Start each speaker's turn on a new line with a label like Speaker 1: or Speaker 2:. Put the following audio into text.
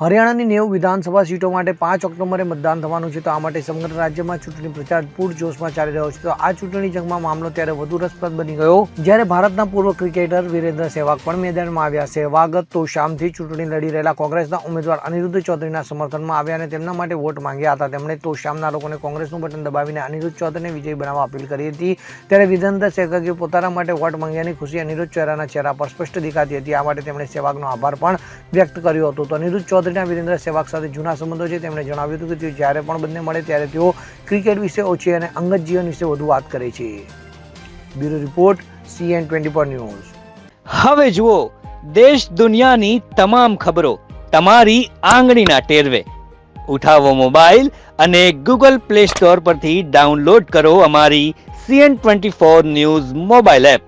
Speaker 1: હરિયાણાની નેવું વિધાનસભા સીટો માટે પાંચ ઓક્ટોબરે મતદાન થવાનું છે તો આ માટે સમગ્ર રાજ્યમાં ચૂંટણી પ્રચાર પૂરજોશમાં ચાલી રહ્યો છે. તો આ ચૂંટણી જંગમાં મામલો ત્યારે વધુ રસપ્રદ બની ગયો. જ્યારે ભારતના પૂર્વ ક્રિકેટર વિરેન્દ્ર સહેવાગ પણ મેદાનમાં આવ્યા. સહેવાગ તો શામથી ચૂંટણી લડી રહેલા કોંગ્રેસના ઉમેદવાર અનિરુદ્ધ ચૌધરીના સમર્થનમાં આવ્યા અને તેમના માટે વોટ માંગ્યા હતા. તેમણે તો શામના લોકોને કોંગ્રેસનું બટન દબાવીને અનિરુદ્ધ ચૌધરીને વિજય બનાવવા અપીલ કરી હતી. ત્યારે વીરેન્દ્ર સહેવાગે પોતાના માટે વોટ માંગ્યાની ખુશી અનિરુદ્ધ ચહેરાના ચહેરા પર સ્પષ્ટ દેખાતી હતી. આ માટે તેમણે સહેવાગનો આભાર પણ વ્યક્ત કર્યો હતો. તો અનિરુદ્ધ ચૌધરીના વિરેન્દ્ર સહેવાગ સાથે જૂના સંબંધો છે. તેમણે જણાવ્યું હતું કે તેઓ જ્યારે પણ બંને મળે ત્યારે તેઓ ક્રિકેટ વિશે ઓછી અને અંગત જીવન વિશે વધુ વાત કરે છે. Bureau report CN twenty four news.
Speaker 2: હવે જુઓ, દેશ દુનિયાની તમામ ખબરો તમારી આંગળીના ટેરવે. ઉઠાવો મોબાઈલ અને ગૂગલ પ્લે સ્ટોર પરથી ડાઉનલોડ કરો અમારી CN twenty four news mobile app.